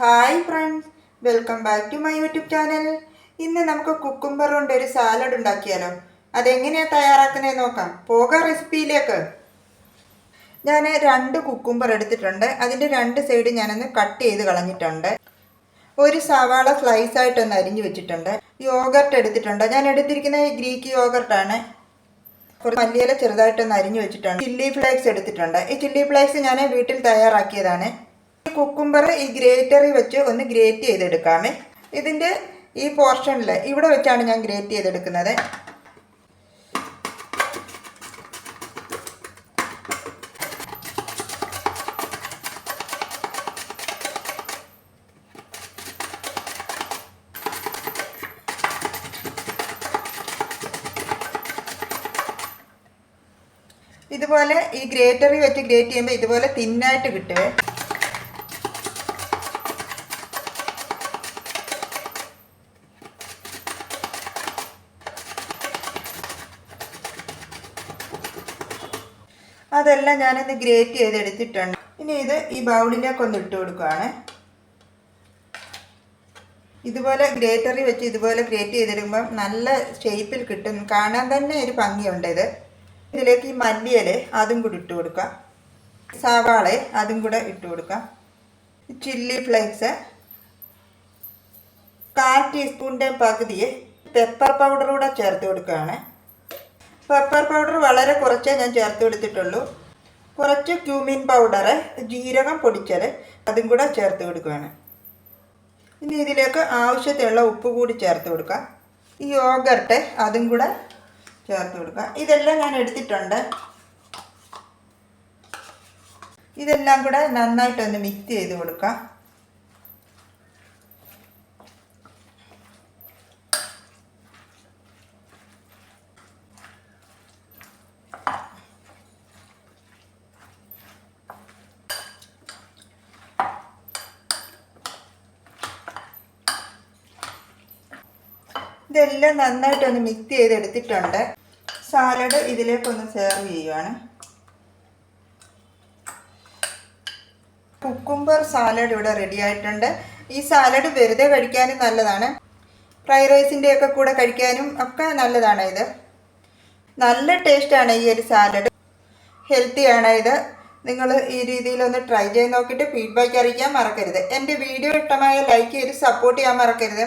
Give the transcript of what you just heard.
Hi friends welcome back to my YouTube channel ഇന്ന് നമുക്ക് cucumber കൊണ്ട് ഒരു സാലഡ് ഉണ്ടാക്കിയാലോ. അതെങ്ങനെയാണ് തയ്യാറാക്കുന്നത് നോക്കാം. പോകാം റെസിപ്പിയിലേക്ക് ഞാൻ രണ്ട് കുക്കുംബർ എടുത്തിട്ടുണ്ട്. അതിന്റെ രണ്ട് സൈഡ് ഞാനൊന്ന് കട്ട് ചെയ്ത് കളഞ്ഞിട്ടുണ്ട്. ഒരു സവാള സ്ലൈസ് ആയിട്ടൊന്ന് അരിഞ്ഞു വെച്ചിട്ടുണ്ട്. യോഗർട്ട് എടുത്തിട്ടുണ്ട്. ഞാൻ എടുത്തിരിക്കുന്നത് ഗ്രീക്ക് യോഗർട്ടാണ് കുറച്ച് മല്ലിയില ചെറുതായിട്ടൊന്ന് അരിഞ്ഞു വെച്ചിട്ടുണ്ട്. ചില്ലി ഫ്ലേക്സ് എടുത്തിട്ടുണ്ട്. ഈ ചില്ലി ഫ്ലേക്സ് ഞാൻ വീട്ടിൽ തയ്യാറാക്കിയതാണ്. കുക്കുംബർ ഈ ഗ്രേറ്ററിൽ വെച്ച് ഒന്ന് ഗ്രേറ്റ് ചെയ്തെടുക്കാമേ. ഇതിന്റെ ഈ പോർഷനിൽ ഇവിടെ വെച്ചാണ് ഞാൻ ഗ്രേറ്റ് ചെയ്തെടുക്കുന്നത്. ഇതുപോലെ ഈ ഗ്രേറ്ററി വെച്ച് ഗ്രേറ്റ് ചെയ്യുമ്പോൾ ഇതുപോലെ തിന്നായിട്ട് കിട്ടുവേ. അതെല്ലാം ഞാനിന്ന് ഗ്രേറ്റ് ചെയ്തെടുത്തിട്ടുണ്ട്. ഇനി ഇത് ഈ ബൗളിലേക്ക് ഒന്ന് ഇട്ട് കൊടുക്കുകയാണ് ഇതുപോലെ ഗ്രേറ്ററി വെച്ച് ഇതുപോലെ ഗ്രേറ്റ് ചെയ്തെടുക്കുമ്പം നല്ല ഷേപ്പിൽ കിട്ടും. കാണാൻ തന്നെ ഒരു ഭംഗിയുണ്ട് ഇത്. ഇതിലേക്ക് ഈ മല്ലിയൽ അതും കൂടി ഇട്ട് കൊടുക്കാം. സവാള അതും കൂടെ ഇട്ട് കൊടുക്കാം. Chilli flakes. കാൽ ടീസ്പൂണിന്റെ പകുതി പെപ്പർ പൗഡർ കൂടെ ചേർത്ത് കൊടുക്കുകയാണ്. പെപ്പർ പൗഡർ വളരെ കുറച്ചേ ഞാൻ ചേർത്ത് കൊടുത്തിട്ടുള്ളൂ. കുറച്ച് ക്യൂമിൻ പൗഡർ ജീരകം പൊടിച്ചത് അതും കൂടെ ചേർത്ത് കൊടുക്കുകയാണ്. ഇനി ഇതിലേക്ക് ആവശ്യത്തിനുള്ള ഉപ്പ് കൂടി ചേർത്ത് കൊടുക്കാം ഈ യോഗർട്ട് അതും കൂടെ ചേർത്ത് കൊടുക്കാം ഇതെല്ലാം ഞാൻ എടുത്തിട്ടുണ്ട്. ഇതെല്ലാം കൂടെ നന്നായിട്ടൊന്ന് മിക്സ് ചെയ്ത് കൊടുക്കാം ഇതെല്ലാം നന്നായിട്ടൊന്ന് മിക്സ് ചെയ്തെടുത്തിട്ടുണ്ട്. സാലഡ് ഇതിലേക്കൊന്ന് സെർവ് ചെയ്യുവാണ്. കുക്കുംബർ സാലഡ് ഇവിടെ റെഡി ആയിട്ടുണ്ട്. ഈ സാലഡ് വെറുതെ കഴിക്കാനും നല്ലതാണ്. ഫ്രൈഡ് റൈസിന്റെ ഒക്കെ കൂടെ കഴിക്കാനും ഒക്കെ നല്ലതാണ് ഇത്. നല്ല ടേസ്റ്റാണ് ഈ ഒരു സാലഡ് ഹെൽത്തിയാണ് ഇത്. നിങ്ങൾ ഈ രീതിയിലൊന്ന് ട്രൈ ചെയ്ത് നോക്കിയിട്ട് ഫീഡ്ബാക്ക് അറിയിക്കാൻ മറക്കരുത്. എന്റെ വീഡിയോ ഇഷ്ടമായ ലൈക്ക് ചെയ്ത് സപ്പോർട്ട് ചെയ്യാൻ മറക്കരുത്.